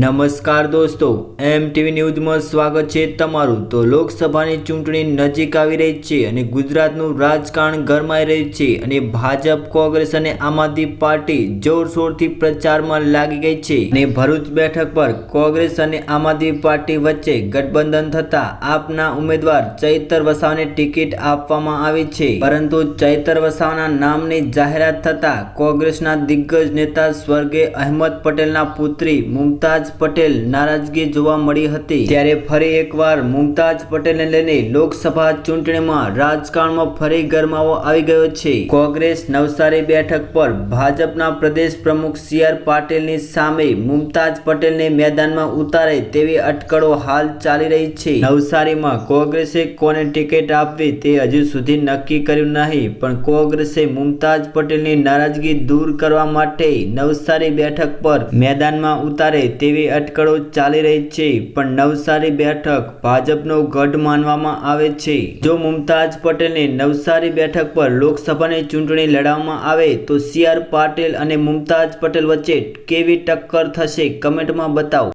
નમસ્કાર દોસ્તો એમ ટીવી ન્યૂઝમાં સ્વાગત છે તમારું. તો લોકસભાની ચૂંટણી નજીક આવી રહી છે અને ગુજરાતનું રાજકારણ ગરમાઈ રહ્યું છે અને ભાજપ, કોંગ્રેસ અને આમ આદમી પાર્ટી જોરશોરથી પ્રચારમાં લાગી ગઈ છે. અને ભરૂચ બેઠક પર કોંગ્રેસ અને આમ આદમી પાર્ટી વચ્ચે ગઠબંધન થતા આપના ઉમેદવાર ચૈતર વસાવાને ટિકિટ આપવામાં આવી છે. પરંતુ ચૈતર વસાવાના નામની જાહેરાત થતા કોંગ્રેસના દિગ્ગજ નેતા સ્વર્ગે અહેમદ પટેલના પુત્રી મુમતાજ પટેલ નારાજગી જોવા મળી હતી. ત્યારે ફરી એકવાર મુમતાજ પટેલને લઈને લોકસભા ચૂંટણીમાં રાજકારણમાં ફરી ગરમાવો આવી ગયો છે. કોંગ્રેસ નવસારી બેઠક પર ભાજપના પ્રદેશ પ્રમુખ સી આર પાટીલની સામે મુમતાજ પટેલને મેદાનમાં ઉતારે તેવી અટકળો હાલ ચાલી રહી છે. નવસારીમાં કોંગ્રેસે કોને ટિકિટ આપવી તે હજુ સુધી નક્કી કર્યું નહીં, પણ કોંગ્રેસે મુમતાજ પટેલની નારાજગી દૂર કરવા માટે નવસારી બેઠક પર મેદાનમાં ઉતારે તેવી અટકળો ચાલી રહી છે, પણ નવસારી બેઠક ભાજપનો ગઢ માનવામાં આવે છે. જો મુમતાજ પટેલને નવસારી બેઠક પર લોકસભાની ચૂંટણી લડાવવામાં આવે, તો સી આર પાટીલ અને મુમતાજ પટેલ વચ્ચે કેવી ટક્કર થશે, કમેન્ટમાં બતાવો.